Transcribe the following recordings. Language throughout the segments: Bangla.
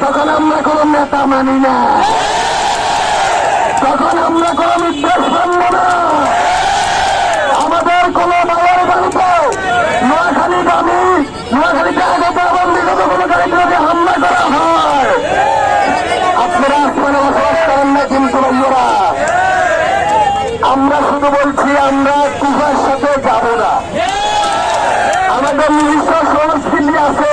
তখন আমরা কোনো নেতা মানি না। তখন আমরা কোনো নির্দেশ মানব না। আমাদের কোন মায়ের বাড়িতে নোয়াখালী দামি, নোয়াখালীতে আগত এবং বিগত কোন কারিগরকে হামলা করা হয়। আপনারা আসমানে বসবাস করেন না কিন্তু বন্ধুরা। আমরা শুধু বলছি, আমরা কুফার সাথে যাব না আমাদের নিজস্ব সংস্কৃতি আছে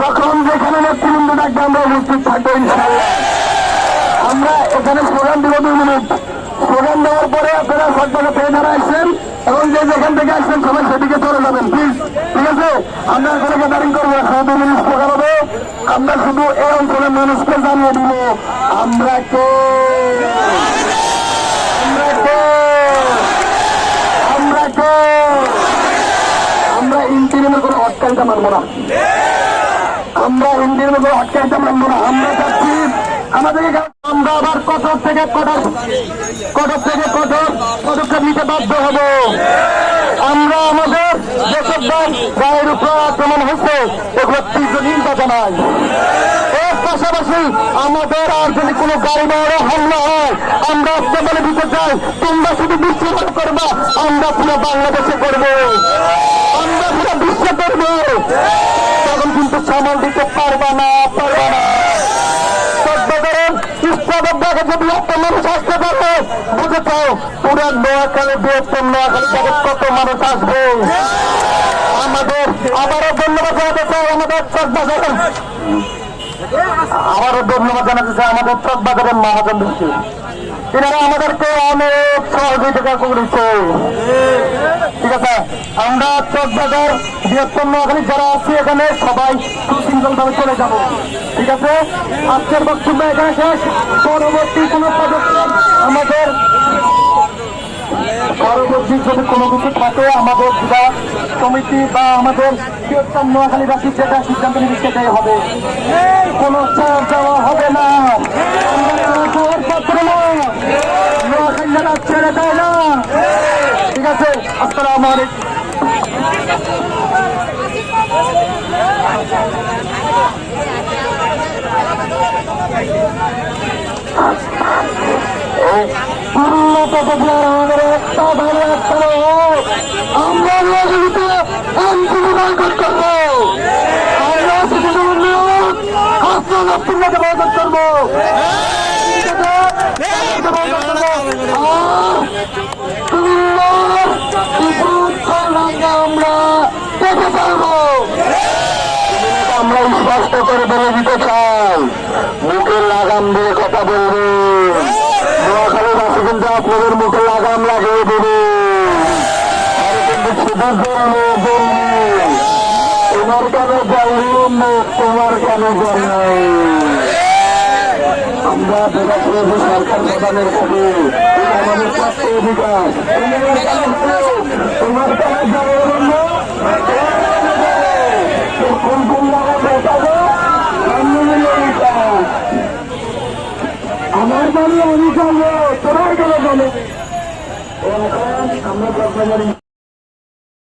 তখন যেখানে নেতৃবৃন্দ ডাকবে আমরা উপস্থিত থাকব ইনশাল্লাহ আমরা এখানে স্লোগান দিব দুই মিনিট। স্লোগান দেওয়ার পরে আপনারা সরকারে পেয়ে যারা আসছেন এবং যে যেখান থেকে আসছেন সবাই সেদিকে চলে যাবেন প্লিজ ঠিক আছে? আমরা এখানে গ্যাদারিং করব শুধু দুই মিনিট স্লোগান হবে। আমরা শুধু এই অঞ্চলের মানুষকে জানিয়ে দিব, আমরা কে? আমরা কে? আমরা কে? কোনো হটকারিতা মানবো না। আমরা হিন্দির মধ্যে হটকারিতা মানবো না আমরা চাচ্ছি আমাদেরকে আমরা আবার কঠোর থেকে কঠোর কঠোর থেকে কঠোর পদক্ষেপ নিতে বাধ্য হব। আমরা আমাদের দেশের দাম গায়ের উপর আক্রমণ হচ্ছে, এগুলো তীব্র নিন্দা জানাই। এর পাশাপাশি আমাদের আর যদি কোনো গাড়ি মারা হামলা হয়, আমরা আজকে বলে দিতে চাই তোমরা শুধু বিশ্লেষণ করবা, আমরা পুরো বাংলাদেশে করব আমরা পুরো বিশ্ব করব তখন কিন্তু সামাল দিতে পারবা না পারবা না চট্টগ্রাম ইসলামাবাদে যদি একটা মানুষ আসতে পারবে আমাদেরকে অনেক সহযোগিতা করেছে। ঠিক আছে? আমরা চকবাজার বৃহত্তম নোয়াখালী যারা আছি এখানে, সবাই সুশৃঙ্খল ভাবে চলে যাব। ঠিক আছে? আজকের বক্তব্য এখানে শেষ। পরবর্তী কোনো পদক্ষেপ পরবর্তী যদি কোনো কিছু থাকে, আমাদের জেলা সমিতি বা আমাদের বৃহত্তম নোয়াখালীবাসী যেটা সিদ্ধান্ত নিবে সেটাই হবে। কোনো ছাড় দেওয়া হবে না। ঠিক আছে, আসসালামু আলাইকুম। একটা ভালো হোক। আমরা নিয়োজিত আন্দোলন করব আমরা শুধু উন্নয়ন হাসপাতাল বয়কট করব তোমার কেন বলব তোমার কেন বলব আমরা করেছি সরকার প্রদানের সাথে আমাদের প্রাপ্ত অধিকার তোমার কেন আমার বাড়ি আমি তোমার কেন বলো আমরা